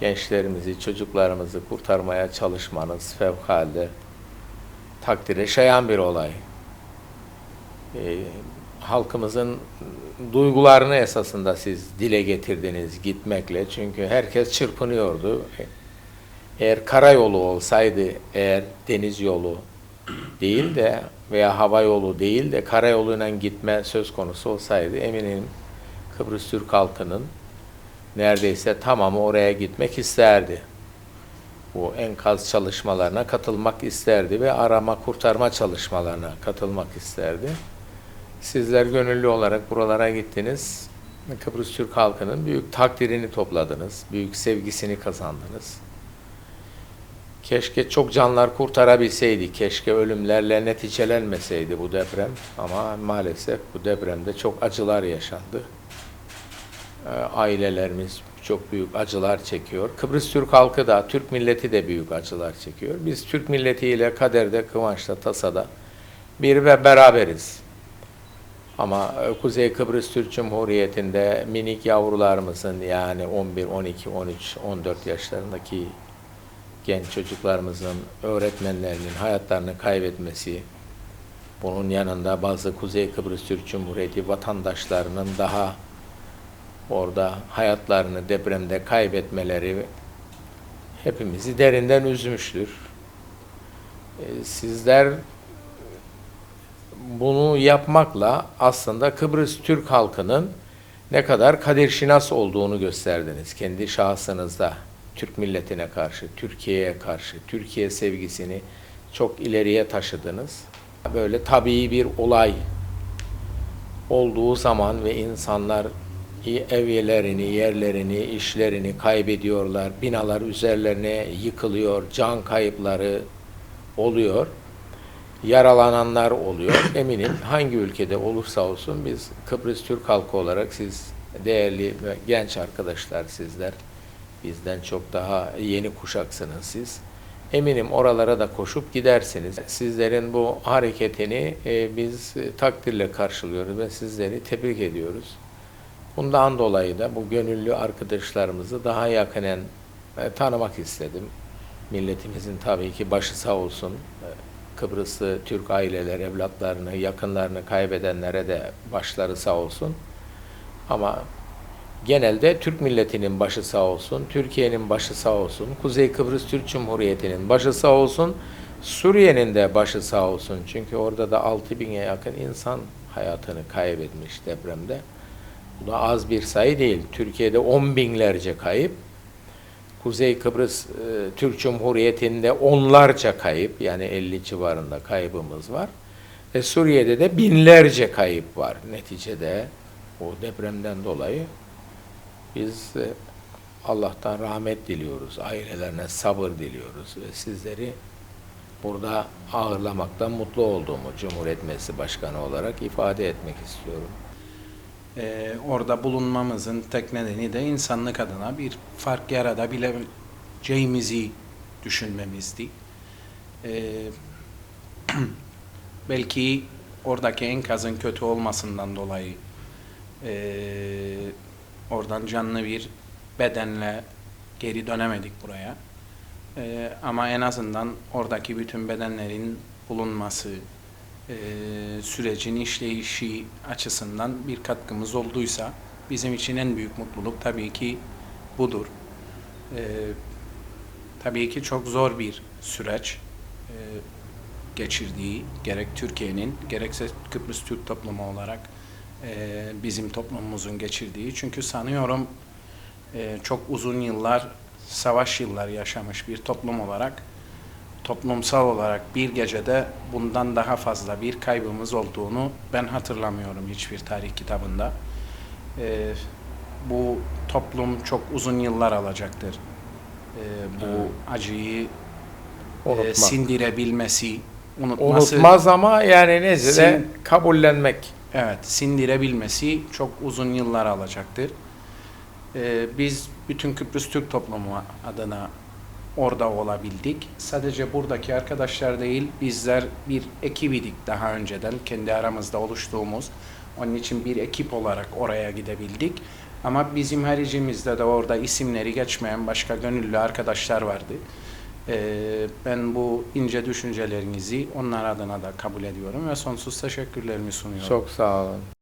gençlerimizi, çocuklarımızı kurtarmaya çalışmanız fevkalade takdire şayan bir olay. Ee, halkımızın duygularını esasında siz dile getirdiniz gitmekle. Çünkü herkes çırpınıyordu. Eğer karayolu olsaydı, eğer deniz yolu değil de veya hava yolu değil de karayoluyla gitme söz konusu olsaydı eminim Kıbrıs Türk halkının neredeyse tamamı oraya gitmek isterdi. Bu enkaz çalışmalarına katılmak isterdi ve arama kurtarma çalışmalarına katılmak isterdi. Sizler gönüllü olarak buralara gittiniz. Kıbrıs Türk halkının büyük takdirini topladınız, büyük sevgisini kazandınız. Keşke çok canlar kurtarabilseydi, keşke ölümlerle neticelenmeseydi bu deprem. Ama maalesef bu depremde çok acılar yaşandı. Ee, Ailelerimiz çok büyük acılar çekiyor. Kıbrıs Türk halkı da, Türk milleti de büyük acılar çekiyor. Biz Türk milletiyle kaderde, kıvançta, tasada bir ve beraberiz. Ama e, Kuzey Kıbrıs Türk Cumhuriyeti'nde minik yavrularımızın yani 11, 12, 13, 14 yaşlarındaki genç çocuklarımızın, öğretmenlerinin hayatlarını kaybetmesi, bunun yanında bazı Kuzey Kıbrıs Türk Cumhuriyeti vatandaşlarının daha orada hayatlarını depremde kaybetmeleri hepimizi derinden üzmüştür. Ee, Sizler bunu yapmakla aslında Kıbrıs Türk halkının ne kadar kaderşinas olduğunu gösterdiniz kendi şahsınızda. Türk milletine karşı, Türkiye'ye karşı, Türkiye sevgisini çok ileriye taşıdınız. Böyle tabii bir olay olduğu zaman ve insanlar evlerini, yerlerini, işlerini kaybediyorlar, binalar üzerlerine yıkılıyor, can kayıpları oluyor yaralananlar oluyor. Eminim hangi ülkede olursa olsun biz Kıbrıs Türk halkı olarak siz değerli ve genç arkadaşlar sizler bizden çok daha yeni kuşaksınız siz. Eminim oralara da koşup gidersiniz. Sizlerin bu hareketini e, biz takdirle karşılıyoruz ve sizleri tebrik ediyoruz. Bundan dolayı da bu gönüllü arkadaşlarımızı daha yakinen e, tanımak istedim. Milletimizin tabii ki başı sağ olsun. E, Kıbrıslı Türk aileler, evlatlarını, yakınlarını kaybedenlere de başları sağ olsun. Ama genelde Türk milletinin başı sağ olsun, Türkiye'nin başı sağ olsun, Kuzey Kıbrıs Türk Cumhuriyeti'nin başı sağ olsun, Suriye'nin de başı sağ olsun. Çünkü orada da 6 bin'e yakın insan hayatını kaybetmiş depremde. Bu da az bir sayı değil. Türkiye'de 10 binlerce kayıp, Kuzey Kıbrıs e, Türk Cumhuriyeti'nde onlarca kayıp yani 50 civarında kaybımız var. Ve Suriye'de de binlerce kayıp var neticede o depremden dolayı. Biz e, Allah'tan rahmet diliyoruz, ailelerine sabır diliyoruz ve sizleri burada ağırlamaktan mutlu olduğumu Cumhuriyet Meclisi Başkanı olarak ifade etmek istiyorum. Ee, orada bulunmamızın tek nedeni de insanlık adına bir fark yaratabileceğimizi düşünmemizdi. Ee, belki oradaki enkazın kötü olmasından dolayı ee, oradan canlı bir bedenle geri dönemedik buraya. Ee, ama en azından oradaki bütün bedenlerin bulunması, e, sürecin işleyişi açısından bir katkımız olduysa bizim için en büyük mutluluk tabii ki budur. E, tabii ki çok zor bir süreç e, geçirdiği gerek Türkiye'nin gerekse Kıbrıs Türk toplumu olarak e, bizim toplumumuzun geçirdiği. Çünkü sanıyorum e, çok uzun yıllar savaş yılları yaşamış bir toplum olarak toplumsal olarak bir gecede bundan daha fazla bir kaybımız olduğunu ben hatırlamıyorum hiçbir tarih kitabında. Ee, bu toplum çok uzun yıllar alacaktır. Ee, bu acıyı e, sindirebilmesi, unutması, Unutmaz ama yani de Sin- kabullenmek. evet, sindirebilmesi çok uzun yıllar alacaktır. Ee, biz bütün Kıbrıs Türk toplumu adına orada olabildik. Sadece buradaki arkadaşlar değil, bizler bir ekibidik daha önceden kendi aramızda oluştuğumuz. Onun için bir ekip olarak oraya gidebildik Ama bizim haricimizde de orada isimleri geçmeyen başka gönüllü arkadaşlar vardı. Ee, ben bu ince düşüncelerinizi onlar adına da kabul ediyorum ve sonsuz teşekkürlerimi sunuyorum. Çok sağ olun.